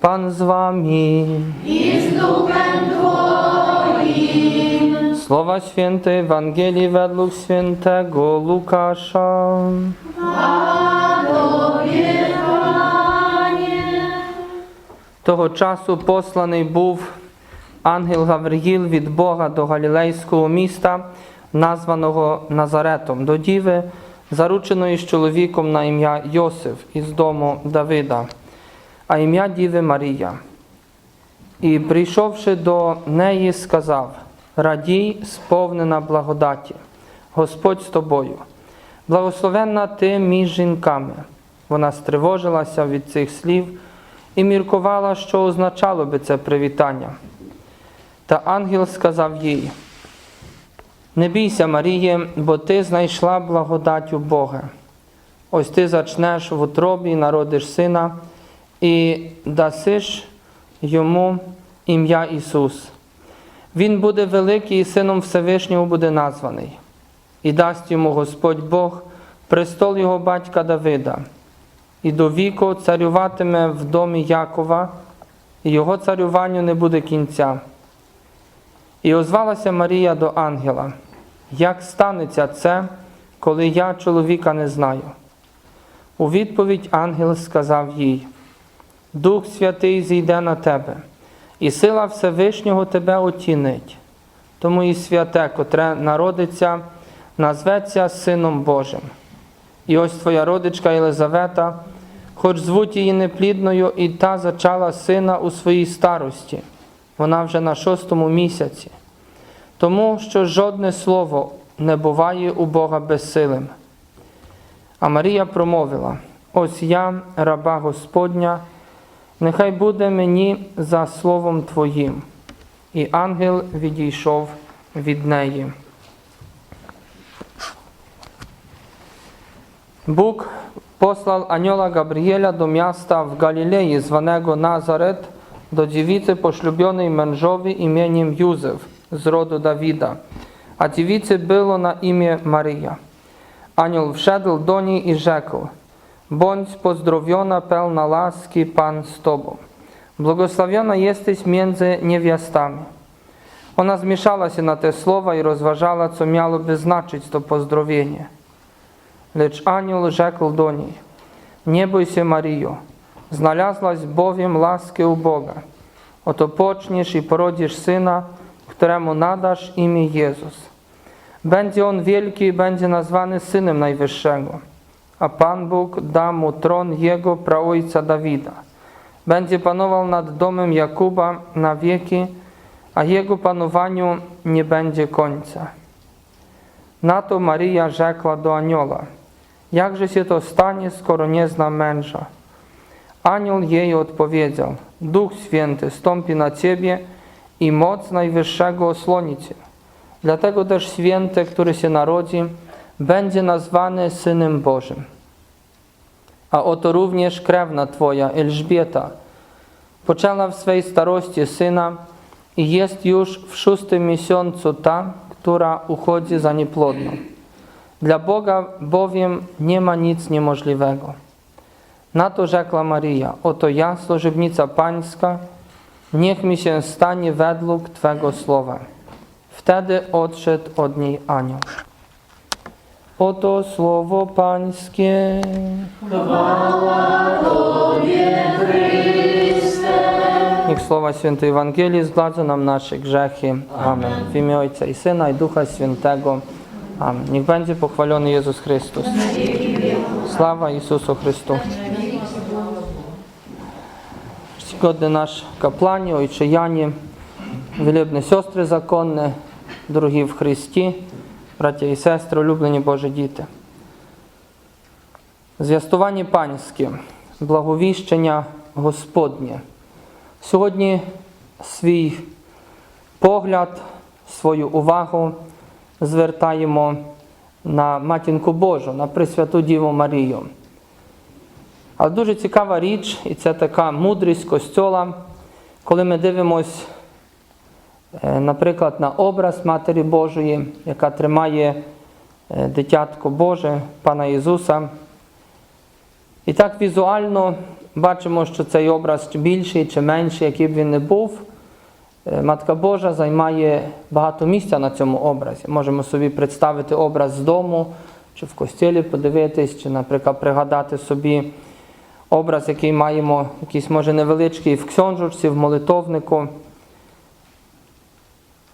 Pan z wami. I z duchem twoim. Słowa świętej Ewangelii według świętego Łukasza. Того часу посланий був ангел Гавриїл від Бога до галілейського міста, названого Назаретом, до діви, зарученої з чоловіком на ім'я Йосиф із дому Давида, а ім'я діви Марія. І прийшовши до неї, сказав: Радій, сповнена благодаті, Господь з тобою. Благословенна ти між жінками. Вона стривожилася від цих слів і міркувала, що означало би це привітання. Та ангел сказав їй: Не бійся, Маріє, бо ти знайшла благодать у Бога. Ось ти зачнеш в утробі, народиш сина, і дасиш йому ім'я Ісус. Він буде великий і сином Всевишнього буде названий, і дасть йому Господь Бог престол його батька Давида, і до віку царюватиме в домі Якова, і його царюванню не буде кінця. І озвалася Марія до ангела, як станеться це, коли я чоловіка не знаю. У відповідь ангел сказав їй: Дух Святий зійде на тебе, і сила Всевишнього тебе отінить. Тому і святе, котре народиться, назветься Сином Божим. І ось твоя родичка Єлизавета, хоч звуть її неплідною, і та зачала сина у своїй старості, вона вже на шостому місяці. Тому що жодне слово не буває у Бога безсилим. А Марія промовила: Ось я, раба Господня, нехай буде мені за словом Твоїм. І ангел відійшов від неї. Bóg posłał anioła Gabriela do miasta w Galilei zwanego Nazaret, do dziewicy poślubionej mężowi imieniem Józef z rodu Dawida, a dziewicy było na imię Maryja. Anioł wszedł do niej i rzekł, bądź pozdrowiona pełna łaski, Pan z Tobą. Błogosławiona jesteś między niewiastami. Ona zmieszała się na te słowa i rozważała, co miałoby znaczyć to pozdrowienie. Lecz anioł rzekł do niej, nie bój się Maryjo, znalazłaś bowiem laskę u Boga. Oto poczniesz i porodzisz syna, któremu nadasz imię Jezus. Będzie on wielki i będzie nazwany Synem Najwyższego, a Pan Bóg da mu tron jego praojca Dawida. Będzie panował nad domem Jakuba na wieki, a jego panowaniu nie będzie końca. Na to Maryja rzekła do anioła, jakże się to stanie, skoro nie zna męża? Anioł jej odpowiedział, Duch Święty stąpi na ciebie i moc Najwyższego osłoni cię. Dlatego też święty, który się narodzi, będzie nazwany Synem Bożym. A oto również krewna twoja, Elżbieta, poczęła w swej starości syna i jest już w szóstym miesiącu ta, która uchodzi za nieplodną. Dla Boga bowiem nie ma nic niemożliwego. Na to rzekła Maryja, oto ja, służebnica Pańska, niech mi się stanie według Twego słowa. Wtedy odszedł od niej anioł. Oto słowo Pańskie. Niech słowa świętej Ewangelii zgładzą nam nasze grzechy. Amen. W imię Ojca i Syna i Ducha Świętego. Niech będzie pochwalony Jezus Chrystus. Sława Isusu Chrystu. Czcigodny nasz kapłanie, ojcze Janie, wielebne siostry zakonne, дорогі в Христі, браття і сестри, улюблені Божі діти. Зв'ястування панське, благовіщення Господнє. Сьогодні свій погляд, свою увагу звертаємо на матінку Божу, на Пресвяту Діву Марію. Але дуже цікава річ, і це така мудрість Костьола, коли ми дивимось, е, наприклад, на образ Матері Божої, яка тримає е, дитятко Боже, Пана Ісуса. І так візуально бачимо, що цей образ більший чи менший, який б він не був. Е, Матка Божа займає багато місця на цьому образі. Можемо собі представити образ з дому, чи в костілі подивитись, чи, наприклад, пригадати собі образ, який маємо, якийсь може невеличкий в ксьонжучці, в молитовнику.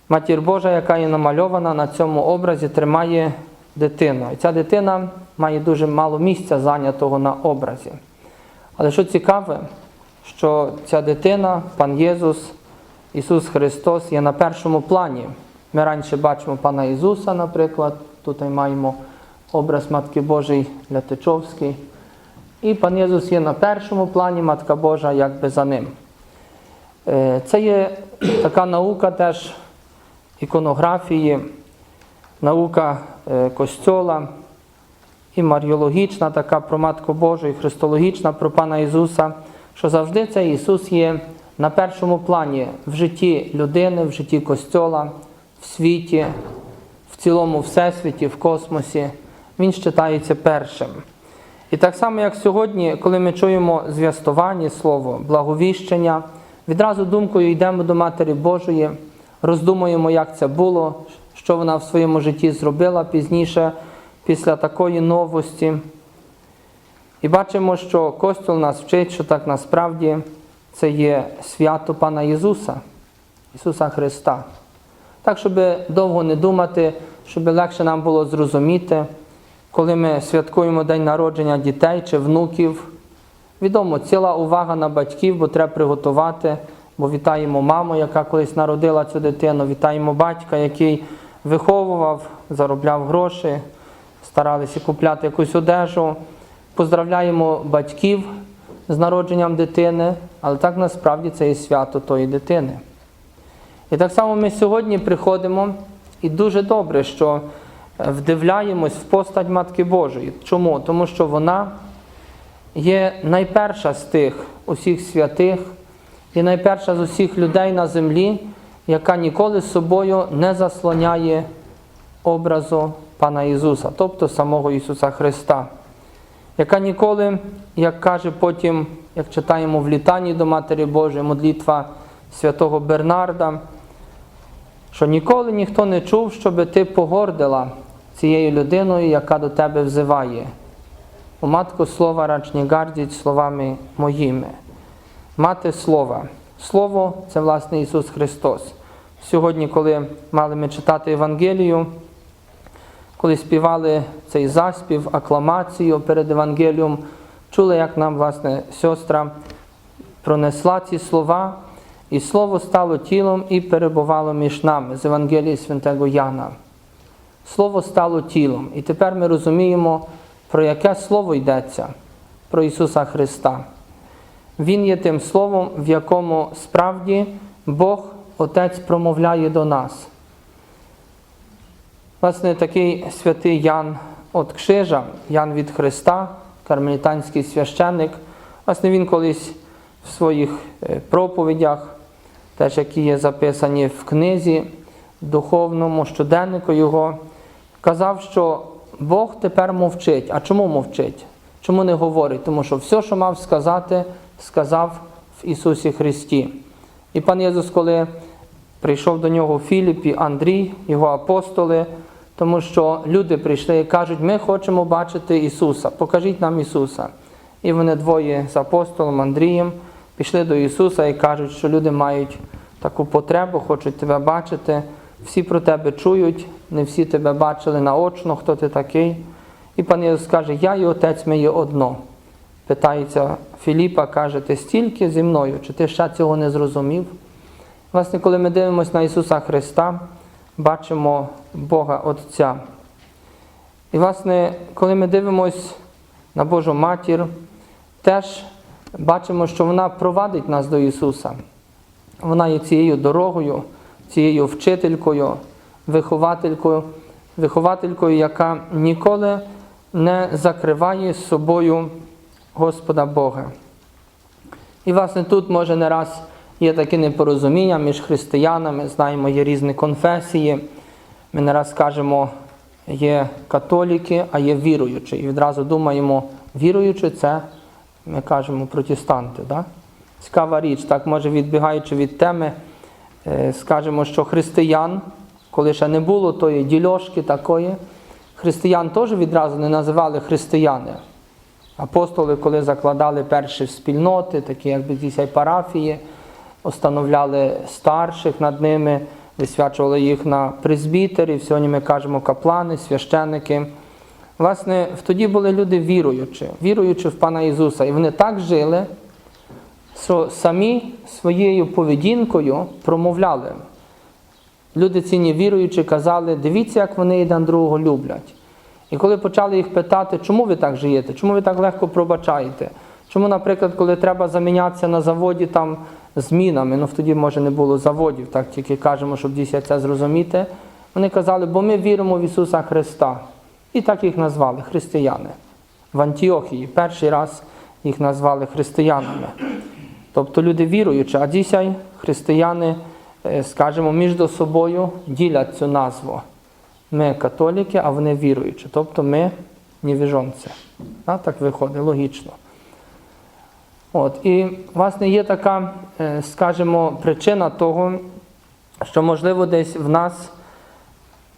Матір Божа, яка є намальована на цьому образі, тримає дитину. І ця дитина має дуже мало місця зайнятого на образі. Але що цікаве, що ця дитина, пан Єсус, Ісус Христос, є на першому плані. Ми раніше бачимо пана Ісуса, наприклад, тут маємо образ Матки Божої Лятичовський. І пан Єсус є на першому плані, Матка Божа якби за ним. Е, Це є така наука теж іконографії, наука е, Костьола, і маріологічна така про Матку Божу, і христологічна про Пана Ісуса, що завжди цей Ісус є на першому плані в житті людини, в житті Костьола, в світі, в цілому всесвіті, в космосі. Він вважається першим. І так само, як сьогодні, коли ми чуємо зв'ястування слово, благовіщення, відразу думкою йдемо до Матері Божої, роздумуємо, як це було, що вона в своєму житті зробила пізніше, після такої новості. І бачимо, що Костюл нас вчить, що так насправді це є свято Пана Ісуса, Ісуса Христа. Так, щоб довго не думати, щоб легше нам було зрозуміти, коли ми святкуємо день народження дітей чи внуків. Відомо, ціла увага на батьків, бо треба приготувати, бо вітаємо маму, яка колись народила цю дитину, вітаємо батька, який виховував, заробляв гроші, старалися купляти якусь одежу. Поздравляємо батьків з народженням дитини, але так насправді це і свято тої дитини. І так само ми сьогодні приходимо, і дуже добре, що е, вдивляємось в постать Матки Божої. Чому? Тому що вона є найперша з тих усіх святих і найперша з усіх людей на землі, яка ніколи з собою не заслоняє образу Пана Ісуса, тобто самого Ісуса Христа, яка ніколи, як каже потім, як читаємо в літанні до Матері Божої, молитва святого Бернарда, що ніколи ніхто не чув, щоб ти погордила цією людиною, яка до тебе взиває. У матку слова рач гардіть словами моїми. Мати слова. Слово це власне Ісус Христос. Сьогодні, коли мали ми читати Євангелію, коли співали цей заспів, акламацію перед Євангелієм, чули, як нам, власне, сестра пронесла ці слова, і слово стало тілом і перебувало між нами з Євангелії Святого Яна. Слово стало тілом. І тепер ми розуміємо, про яке слово йдеться, про Ісуса Христа. Він є тим словом, в якому справді Бог Отець промовляє до нас. Власне, такий святий Ян от Кшижа, Ян від Христа, кармелітанський священник, власне, він колись в своїх е, проповідях, теж які є записані в книзі, духовному щоденнику його, казав, що Бог тепер мовчить. А чому мовчить? Чому не говорить? Тому що все, що мав сказати, сказав в Ісусі Христі. І пан Єсус, коли прийшов до нього в Філіпі Андрій, його апостоли, тому що люди прийшли і кажуть, ми хочемо бачити Ісуса, покажіть нам Ісуса. І вони двоє з апостолом Андрієм пішли до Ісуса і кажуть, що люди мають таку потребу, хочуть тебе бачити. Всі про тебе чують, не всі тебе бачили наочно, хто ти такий. І пан Ісус каже, я і Отець ми є одно. Питається Філіпа, каже, ти стільки зі мною, чи ти ще цього не зрозумів? Власне, коли ми дивимося на Ісуса Христа, бачимо Бога Отця. І, власне, коли ми дивимося на Божу Матір, теж бачимо, що вона провадить нас до Ісуса. Вона є цією дорогою, цією вчителькою, вихователькою, вихователькою, яка ніколи не закриває з собою Господа Бога. І, власне, тут може не раз є таке непорозуміння між християнами, знаємо, є різні конфесії. Ми не раз кажемо, є католіки, а є віруючі. І відразу думаємо, віруючі це, ми кажемо, протестанти. Да? Цікава річ, так може відбігаючи від теми, е, скажемо, що християн, коли ще не було тої дільошки такої, християн теж відразу не називали християни. Апостоли, коли закладали перші спільноти, такі як дійсно парафії, установляли старших над ними, висвячували їх на презбітерів, сьогодні ми кажемо каплани, священники. Власне, тоді були люди віруючі, віруючи в Пана Ісуса. І вони так жили, що самі своєю поведінкою промовляли. Люди ці невіруючі казали, дивіться, як вони один другого люблять. І коли почали їх питати, чому ви так живете, чому ви так легко пробачаєте? Чому, наприклад, коли треба замінятися на заводі там змінами, ну тоді може не було заводів, так тільки кажемо, щоб дійсно це зрозуміти. Вони казали, бо ми віримо в Ісуса Христа. І так їх назвали християни. В Антіохії перший раз їх назвали християнами. Тобто люди віруючі, а дійсно християни, е, скажімо, між собою ділять цю назву. Ми католіки, а вони віруючі. Тобто ми невіжонці. Так виходить, логічно. От, і, власне, є така, е, скажімо, причина того, що, можливо, десь в нас,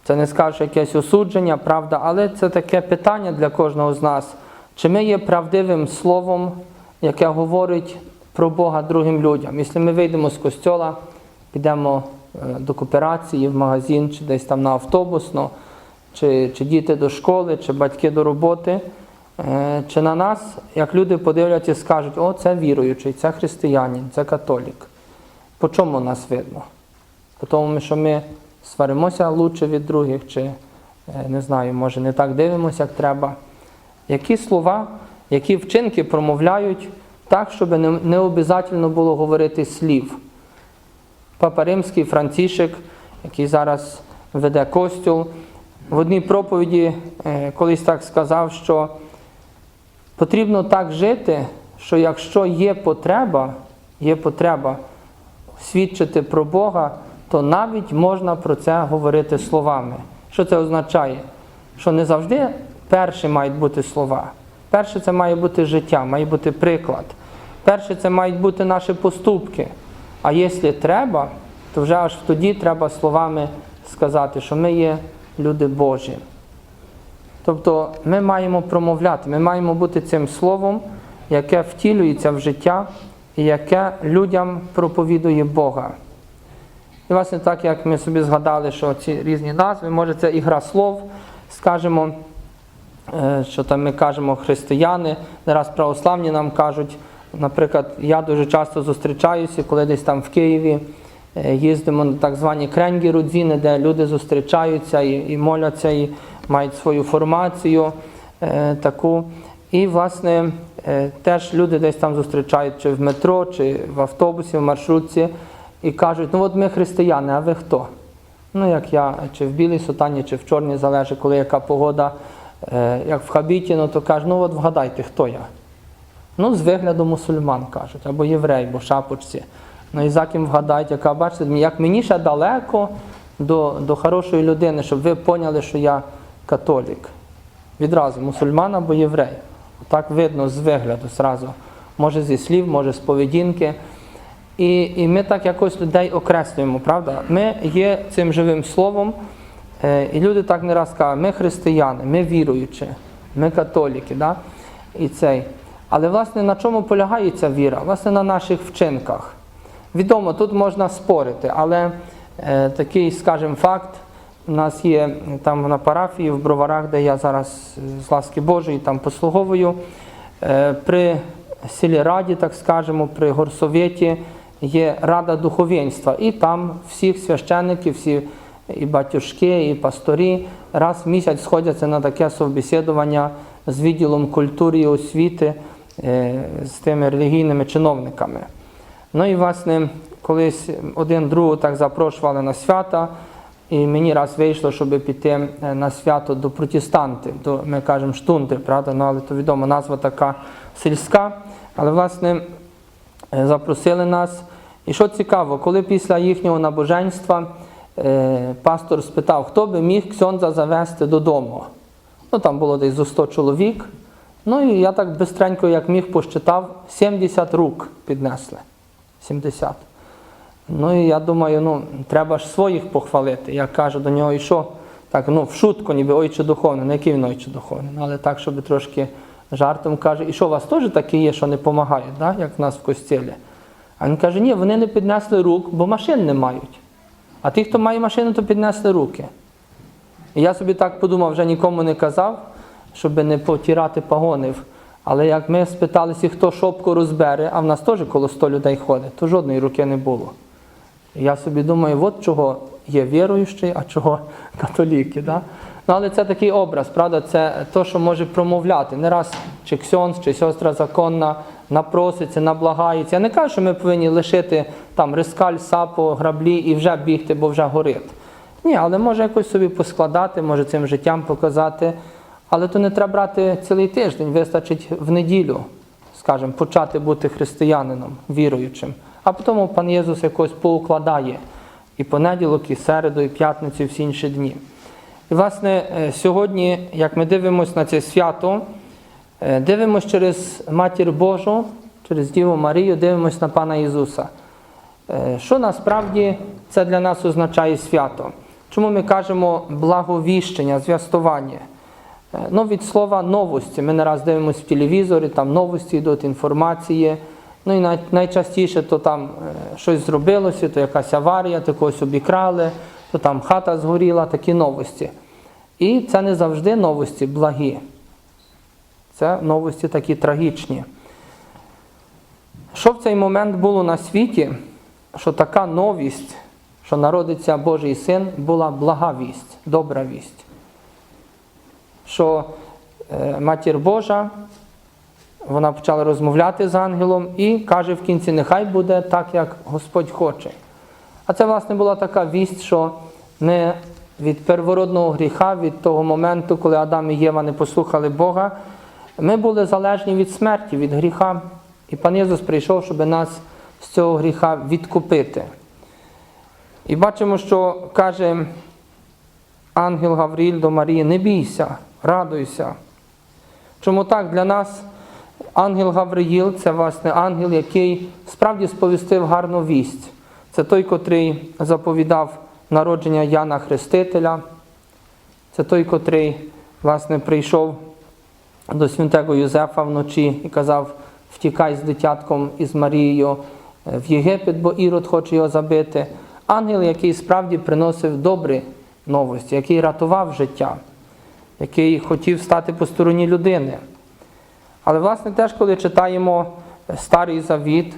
це не скажу якесь осудження, правда, але це таке питання для кожного з нас. Чи ми є правдивим словом, яке говорить про Бога другим людям? Якщо ми вийдемо з костьола, підемо е, до кооперації, в магазин, чи десь там на автобусно, чи, чи діти до школи, чи батьки до роботи, чи на нас, як люди подивляться і скажуть, о, це віруючий, це християнин, це католік. По чому нас видно? По тому, що ми сваримося лучше від других, чи е, не знаю, може не так дивимося, як треба. Які слова, які вчинки промовляють так, щоб не, не обов'язково було говорити слів. Папа Римський Францішек, який зараз веде костюл, в одній проповіді е, колись так сказав, що потрібно так жити, що якщо є потреба, є потреба свідчити про Бога, то навіть можна про це говорити словами. Що це означає? Що не завжди перші мають бути слова. Перше це має бути життя, має бути приклад. Перше це мають бути наші поступки. А якщо треба, то вже аж тоді треба словами сказати, що ми є люди Божі. Тобто ми маємо промовляти, ми маємо бути цим словом, яке втілюється в життя і яке людям проповідує Бога. І, власне, так як ми собі згадали, що ці різні назви, може це ігра слов, скажемо, е, що там ми кажемо християни, не раз православні нам кажуть, наприклад, я дуже часто зустрічаюся, коли десь там в Києві е, їздимо на так звані кренгі рудзіни, де люди зустрічаються і, і моляться, і мають свою формацію е, таку. І, власне, е, теж люди десь там зустрічають чи в метро, чи в автобусі, в маршрутці, і кажуть, ну от ми християни, а ви хто? Ну, як я, чи в білій сутані, чи в чорній, залежить, коли яка погода, е, як в хабіті, ну то кажуть, ну от вгадайте, хто я. Ну, з вигляду мусульман кажуть, або єврей, бо шапочці. Ну і за ким вгадають, яка бачите, як мені ще далеко до, до хорошої людини, щоб ви поняли, що я католік. Відразу мусульман або єврей. Так видно з вигляду зразу. Може зі слів, може з поведінки. І, і ми так якось людей окреслюємо, правда? Ми є цим живим словом, е, і люди так не раз кажуть, ми християни, ми віруючі, ми католіки. Да? І цей. Але власне на чому полягає ця віра? Власне на наших вчинках. Відомо, тут можна спорити, але е, такий, скажімо, факт. У нас є там на парафії в Броварах, де я зараз е, з ласки Божої там послуговую. Е, При сільраді, так скажемо, при горсовєті є рада духовенства. І там всіх священників, всі і батюшки, і пасторі раз в місяць сходяться на таке совбесідування з відділом культури і освіти е, з тими релігійними чиновниками. Ну і власне, колись один другого так запрошували на свята, І мені раз вийшло, щоб піти е, на свято до протестантів, до, ми кажемо штунти, правда? Ну, але то відомо назва така сільська. Але власне е, запросили нас. І що цікаво, коли після їхнього набоженства е, пастор спитав, хто би міг ксьонза завести додому. Ну там було десь зо 100 чоловік. Ну і я так бистренько, як міг, посчитав, 70 рук піднесли. 70. Ну і я думаю, ну треба ж своїх похвалити. Я кажу до нього, і що? Так, ну в шутку, ніби ойче духовне, не який він ойче духовний, ну, але так, щоб трошки жартом каже, і що у вас теж такі є, що не допомагають, да? як в нас в костілі? А він каже, ні, вони не піднесли рук, бо машин не мають. А ті, хто має машину, то піднесли руки. І я собі так подумав, вже нікому не казав, щоб не потірати погонів. Але як ми спиталися, хто шопку розбере, а в нас теж коло 100 людей ходить, то жодної руки не було. Я собі думаю, от чого є віруючий, а чого католіки. Да? Ну, але це такий образ, правда, це те, що може промовляти. Не раз чи ксьонс, чи сестра законна напроситься, наблагається. Я не кажу, що ми повинні лишити там рискаль, сапо, граблі і вже бігти, бо вже горить. Ні, але може якось собі поскладати, може цим життям показати. Але то не треба брати цілий тиждень, вистачить в неділю, скажімо, почати бути християнином, віруючим. А потім пан Єсус якось поукладає і понеділок, і середу, і п'ятницю, і всі інші дні. І, власне, е, сьогодні, як ми дивимося на це свято, е, дивимося через Матір Божу, через Діву Марію, дивимося на Пана Ісуса. Е, Що насправді це для нас означає свято? Чому ми кажемо благовіщення, зв'ястування? Ну, від слова новості. Ми не раз дивимося в телевізорі, там новості йдуть, інформації. Ну і най- найчастіше то там е, щось зробилося, то якась аварія, то когось обікрали, то там хата згоріла, такі новості. І це не завжди новості благі. Це новості такі трагічні. Що в цей момент було на світі, що така новість, що народиться Божий син, була блага вість, добра вість. Що е, матір Божа, вона почала розмовляти з ангелом і каже в кінці, нехай буде так, як Господь хоче. А це, власне, була така вість, що не від первородного гріха, від того моменту, коли Адам і Єва не послухали Бога, ми були залежні від смерті, від гріха. І пан Єсус прийшов, щоб нас з цього гріха відкупити. І бачимо, що каже ангел Гавріль до Марії: не бійся, радуйся. Чому так? Для нас ангел Гавриїл це власне ангел, який справді сповістив гарну вість. Це той, котрий заповідав народження Яна Хрестителя. Це той, котрий власне прийшов до святого Юзефа вночі і казав: втікай з дитятком і з Марією е, в Єгипет, бо Ірод хоче його забити. Ангел, який справді приносив добрі новості, який рятував життя, який хотів стати по стороні людини. Але, власне, теж, коли читаємо Старий Завіт,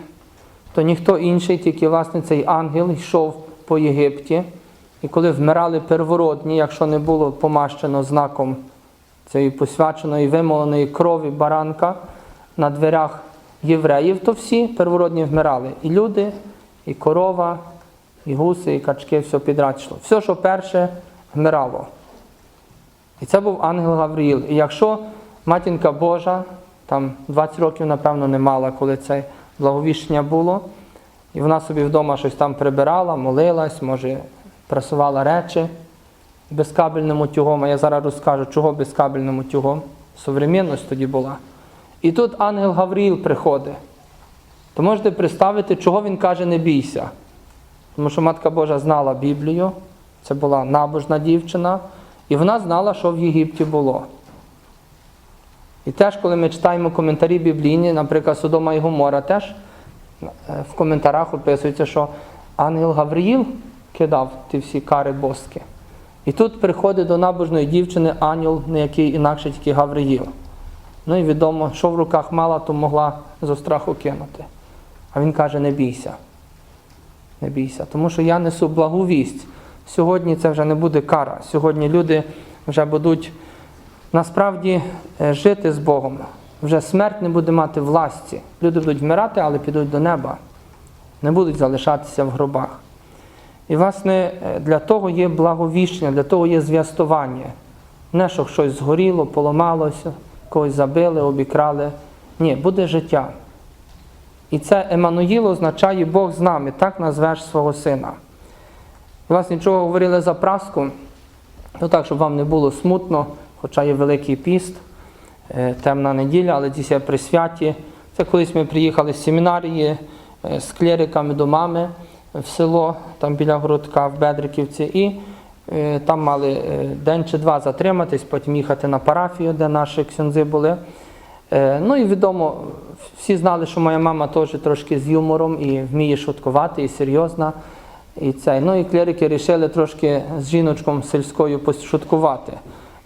то ніхто інший, тільки власне цей ангел йшов по Єгипті. І коли вмирали первородні, якщо не було помащено знаком цієї посвяченої вимоленої крові баранка на дверях євреїв, то всі первородні вмирали. І люди, і корова, і гуси, і качки, все підряд. Все, що перше, вмирало. І це був ангел Гавриїл. І якщо матінка Божа, там 20 років, напевно, не мала, коли це благовіщення було, і вона собі вдома щось там прибирала, молилась, може, прасувала речі безкабельним утюгом, а я зараз розкажу, чого безкабельним утюгом. Современність тоді була. І тут ангел Гавріїл приходить. То можете представити, чого він каже, не бійся. Тому що Матка Божа знала Біблію, це була набожна дівчина, і вона знала, що в Єгипті було. І теж, коли ми читаємо коментарі біблійні, наприклад, Содома і Гомора, теж е, в коментарях описується, що ангел Гавриїл кидав ті всі кари боски. І тут приходить до набожної дівчини ангел, не який інакше тільки Гавриїл. Ну і відомо, що в руках мала, то могла зо страху кинути. А він каже: не бійся. Не бійся, тому що я несу благу вість. Сьогодні це вже не буде кара. Сьогодні люди вже будуть насправді е, жити з Богом. Вже смерть не буде мати власті. Люди будуть вмирати, але підуть до неба. Не будуть залишатися в гробах. І, власне, е, для того є благовіщення, для того є зв'ястування. Не, що щось згоріло, поламалося, когось забили, обікрали. Ні, буде життя. І це Еммануїл означає Бог з нами, так назвеш свого сина. Власне, нічого говорили за Праску, ну так, щоб вам не було смутно, хоча є Великий піст, е, темна неділя, але ці при святі. Це колись ми приїхали з семінарії е, з клериками до мами в село, там біля городка в Бедриківці, і е, там мали день чи два затриматись, потім їхати на парафію, де наші ксьонзи були. Ну і відомо, всі знали, що моя мама теж трошки з юмором і вміє шуткувати, і серйозна. І це. Ну і клерики вирішили трошки з жіночком сільською пошуткувати.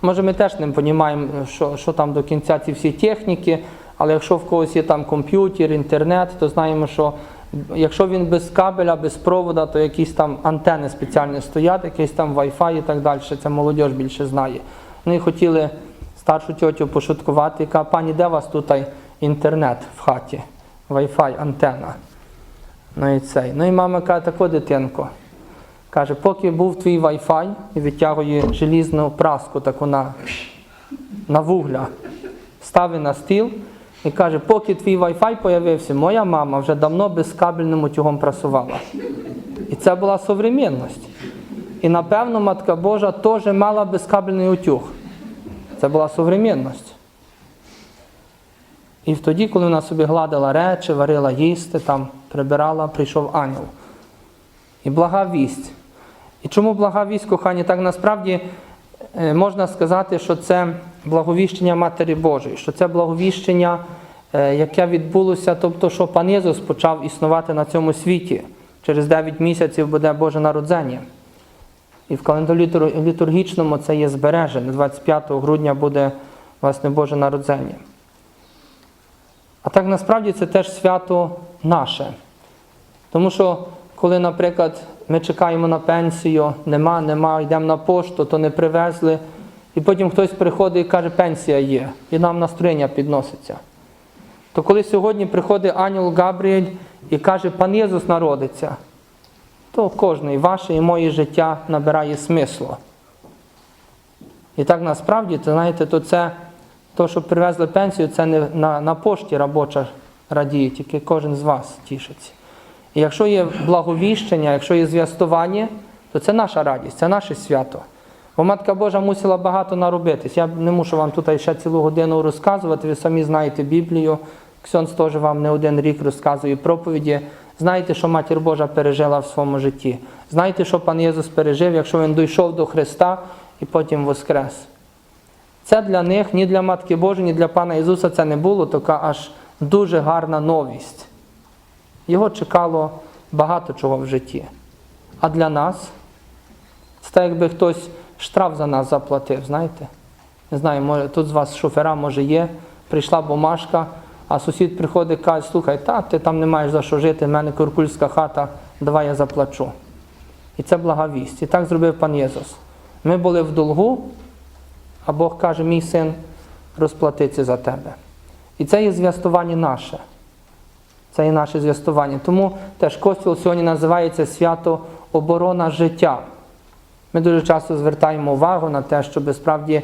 Може, ми теж не розуміємо, що, що там до кінця ці всі техніки, але якщо в когось є там комп'ютер, інтернет, то знаємо, що якщо він без кабеля, без провода, то якісь там антени спеціальні стоять, якийсь там Wi-Fi і так далі. Це молодь більше знає. Ну і хотіли старшу тьотю пошуткувати, яка пані, де у вас тут інтернет в хаті? Wi-Fi, антена. Ну і цей. Ну і мама каже, тако дитинко. Каже, поки був твій Wi-Fi і витягує желізну праску таку на, на вугля, ставить на стіл і каже, поки твій Wi-Fi появився, моя мама вже давно безкабельним утюгом прасувала. І це була современність. І напевно Матка Божа теж мала безкабельний утюг. Це була современність. І тоді, коли вона собі гладила речі, варила їсти, там, прибирала, прийшов ангел. І блага вість. І чому блага вість, кохані? Так насправді е, можна сказати, що це благовіщення Матері Божої, що це благовіщення, е, яке відбулося, тобто, що пан Єсус почав існувати на цьому світі. Через 9 місяців буде Боже народження. І в календарі літургічному це є збережене. 25 грудня буде власне Боже народження. А так насправді це теж свято наше. Тому що, коли, наприклад, ми чекаємо на пенсію, нема, нема, йдемо на пошту, то не привезли, і потім хтось приходить і каже, пенсія є, і нам настроєння підноситься. То коли сьогодні приходить ангел Габріель і каже, пан Єсус народиться, то кожне, і ваше, і моє життя набирає смисло. І так насправді, то знаєте, то це то, що привезли пенсію, це не на, на пошті робоча радіє, тільки кожен з вас тішиться. І якщо є благовіщення, якщо є зв'ястування, то це наша радість, це наше свято. Бо Матка Божа мусила багато наробитись. Я не мушу вам тут ще цілу годину розказувати, ви самі знаєте Біблію. Ксьонс теж вам не один рік розказує проповіді. Знаєте, що Матір Божа пережила в своєму житті. Знаєте, що пан Єсус пережив, якщо він дійшов до Христа і потім воскрес. Це для них, ні для Матки Божої, ні для пана Ісуса це не було така аж дуже гарна новість. Його чекало багато чого в житті. А для нас це так, якби хтось штраф за нас заплатив, знаєте? Не знаю, може, тут з вас шофера, може, є, прийшла бумажка, а сусід приходить і каже, слухай, та ти там не маєш за що жити, в мене куркульська хата, давай я заплачу. І це блага вість. І так зробив пан Єсус. Ми були в долгу, а Бог каже, мій син розплатиться за тебе. І це є зв'ястування наше. Це є наше зв'ястування. Тому теж Костюл сьогодні називається свято оборона життя. Ми дуже часто звертаємо увагу на те, щоб справді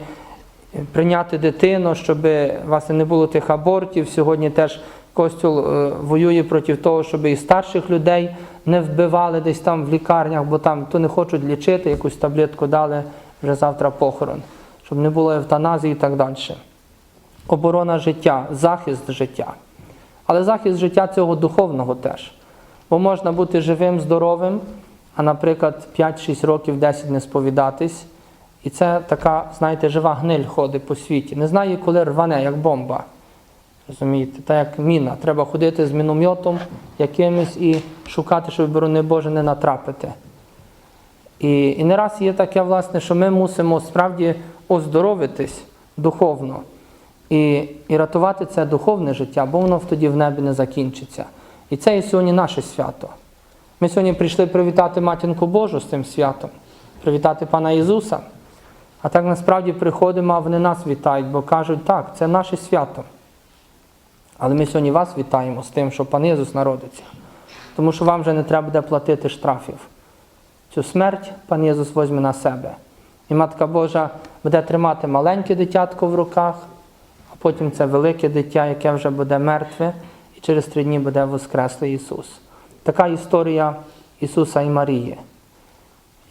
прийняти дитину, щоб власне не було тих абортів. Сьогодні теж Костюл е, воює проти того, щоб і старших людей не вбивали десь там в лікарнях, бо там то не хочуть лічити, якусь таблетку дали вже завтра похорон, щоб не було евтаназії і так далі. Оборона життя, захист життя. Але захист життя цього духовного теж. Бо можна бути живим, здоровим, а, наприклад, 5-6 років, 10 не сповідатись. І це така, знаєте, жива гниль ходить по світі. Не знає, коли рване, як бомба. Розумієте, так як міна. Треба ходити з мінометом якимось і шукати, щоб, борони Боже, не натрапити. І, і не раз є таке, власне, що ми мусимо справді оздоровитись духовно і, і рятувати це духовне життя, бо воно тоді в небі не закінчиться. І це є сьогодні наше свято. Ми сьогодні прийшли привітати Матінку Божу з цим святом, привітати Пана Ісуса. А так насправді приходимо, а вони нас вітають, бо кажуть, так, це наше свято. Але ми сьогодні вас вітаємо з тим, що Пан Ісус народиться. Тому що вам вже не треба буде платити штрафів. цю смерть пан Єсус возьме на себе. І Матка Божа буде тримати маленьке дитятко в руках, потім це велике дитя, яке вже буде мертве, і через три дні буде Воскреслий Ісус. Така історія Ісуса і Марії.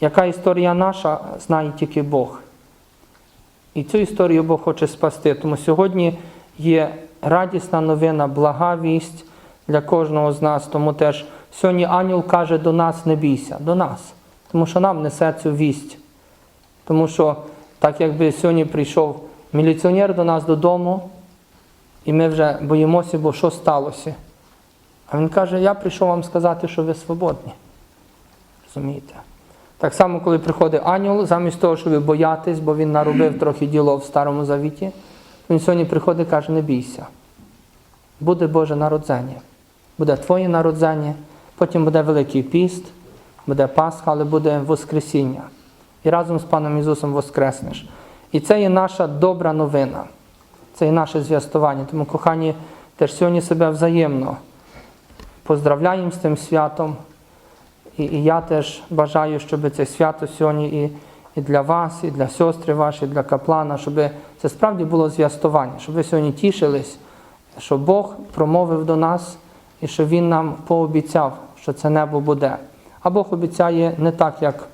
Яка історія наша, знає тільки Бог. І цю історію Бог хоче спасти. Тому сьогодні є радісна новина, блага вість для кожного з нас. Тому теж сьогодні ангел каже до нас, не бійся, до нас. Тому що нам несе цю вість. Тому що, так якби сьогодні прийшов міліціонер до нас додому, і ми вже боїмося, бо що сталося. А він каже, я прийшов вам сказати, що ви свободні. Розумієте? Так само, коли приходить ангел, замість того, щоб боятись, бо він наробив трохи діло в Старому Завіті, він сьогодні приходить і каже, не бійся. Буде Боже народження. Буде Твоє народження, потім буде Великий піст, буде Пасха, але буде Воскресіння. І разом з Паном Ісусом воскреснеш. І це є наша добра новина. Це є наше зв'язування. Тому, кохані, теж сьогодні себе взаємно поздравляємо з цим святом. І, і я теж бажаю, щоб це свято сьогодні і, і для вас, і для сестри вашої, і для каплана, щоб це справді було зв'язування, щоб ви сьогодні тішились, що Бог промовив до нас і що Він нам пообіцяв, що це небо буде. А Бог обіцяє не так, як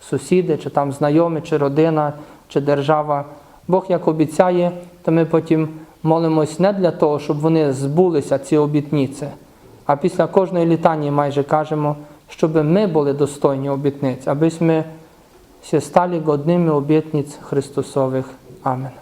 сусіди, чи там знайомі, чи родина, чи держава. Бог як обіцяє, то ми потім молимось не для того, щоб вони збулися, ці обітниці, а після кожної літання майже кажемо, щоб ми були достойні обітниць, аби ми всі стали годними обітниць Христосових. Амен.